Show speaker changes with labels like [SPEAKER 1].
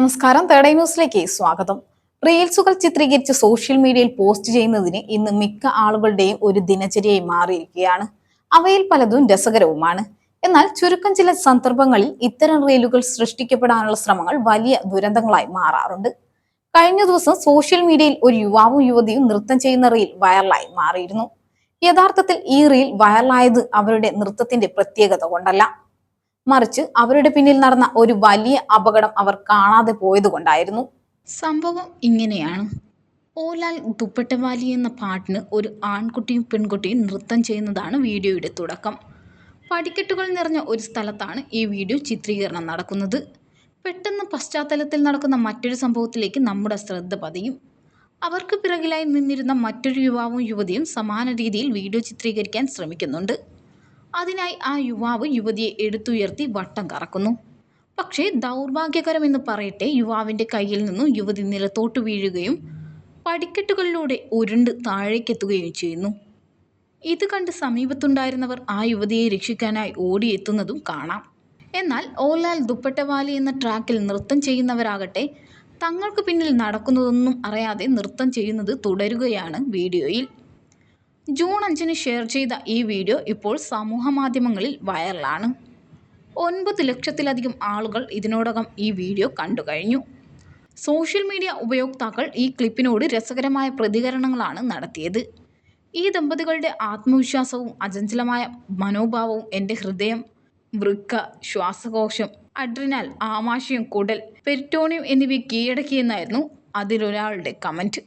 [SPEAKER 1] നമസ്കാരം. തേടൈ ന്യൂസിലേക്ക് സ്വാഗതം. റീൽസുകൾ ചിത്രീകരിച്ച് സോഷ്യൽ മീഡിയയിൽ പോസ്റ്റ് ചെയ്യുന്നതിന് ഇന്ന് മിക്ക ആളുകളുടെയും ഒരു ദിനചര്യയായി മാറിയിരിക്കുകയാണ്. അവയിൽ പലതും രസകരവുമാണ്. എന്നാൽ ചുരുക്കം ചില സന്ദർഭങ്ങളിൽ ഇത്തരം റീലുകൾ സൃഷ്ടിക്കപ്പെടാനുള്ള ശ്രമങ്ങൾ വലിയ ദുരന്തങ്ങളായി മാറാറുണ്ട്. കഴിഞ്ഞ ദിവസം സോഷ്യൽ മീഡിയയിൽ ഒരു യുവാവും യുവതിയും നൃത്തം ചെയ്യുന്ന റീൽ വൈറലായി മാറിയിരുന്നു. യഥാർത്ഥത്തിൽ ഈ റീൽ വൈറലായത് അവരുടെ നൃത്തത്തിന്റെ പ്രത്യേകത കൊണ്ടല്ല. മറിച്ച് അവരുടെ പിന്നിൽ നടന്ന ഒരു വലിയ അപകടം അവർ കാണാതെ പോയതുകൊണ്ടായിരുന്നു. സംഭവം ഇങ്ങനെയാണ്. ഓലാൽ ദുപ്പട്ടവാലി എന്ന പാട്ടിന് ഒരു ആൺകുട്ടിയും പെൺകുട്ടിയും നൃത്തം ചെയ്യുന്നതാണ് വീഡിയോയുടെ തുടക്കം. പടിക്കെട്ടുകൾ നിറഞ്ഞ ഒരു സ്ഥലത്താണ് ഈ വീഡിയോ ചിത്രീകരണം നടക്കുന്നത്. പെട്ടെന്ന് പശ്ചാത്തലത്തിൽ നടക്കുന്ന മറ്റൊരു സംഭവത്തിലേക്ക് നമ്മുടെ ശ്രദ്ധ പതിയും. അവർക്ക് പിറകിലായി നിന്നിരുന്ന മറ്റൊരു യുവാവും യുവതിയും സമാന രീതിയിൽ വീഡിയോ ചിത്രീകരിക്കാൻ ശ്രമിക്കുന്നുണ്ട്. അതിനായി ആ യുവാവ് യുവതിയെ എടുത്തുയർത്തി വട്ടം കറക്കുന്നു. പക്ഷേ ദൗർഭാഗ്യകരമെന്ന് പറയട്ടെ യുവാവിന്റെ കയ്യിൽ നിന്നും യുവതി നിലത്തോട്ട് വീഴുകയും പടിക്കെട്ടുകളിലൂടെ ഉരുണ്ട് താഴേക്കെത്തുകയും ചെയ്യുന്നു. ഇത് കണ്ട് സമീപത്തുണ്ടായിരുന്നവർ ആ യുവതിയെ രക്ഷിക്കാനായി ഓടിയെത്തുന്നതും കാണാം. എന്നാൽ ഓലാൽ ദുപ്പട്ടവാലി എന്ന ട്രാക്കിൽ നൃത്തം ചെയ്യുന്നവരാകട്ടെ തങ്ങൾക്ക് പിന്നിൽ നടക്കുന്നതൊന്നും അറിയാതെ നൃത്തം ചെയ്യുന്നത് തുടരുകയാണ് വീഡിയോയിൽ. ജൂൺ അഞ്ചിന് ഷെയർ ചെയ്ത ഈ വീഡിയോ ഇപ്പോൾ സമൂഹ മാധ്യമങ്ങളിൽ വൈറലാണ് ഒൻപത് ലക്ഷത്തിലധികം ആളുകൾ ഇതിനോടകം ഈ വീഡിയോ കണ്ടു കഴിഞ്ഞു. സോഷ്യൽ മീഡിയ ഉപയോക്താക്കൾ ഈ ക്ലിപ്പിനോട് രസകരമായ പ്രതികരണങ്ങളാണ് നടത്തിയത്. ഈ ദമ്പതികളുടെ ആത്മവിശ്വാസവും അചഞ്ചലമായ മനോഭാവവും എന്റെ ഹൃദയം വൃക്ക ശ്വാസകോശം അഡ്രിനാൽ ആമാശയം കുടൽ പെരിറ്റോണിയം എന്നിവയെ കീഴടക്കിയെന്നായിരുന്നു അതിലൊരാളുടെ കമന്റ്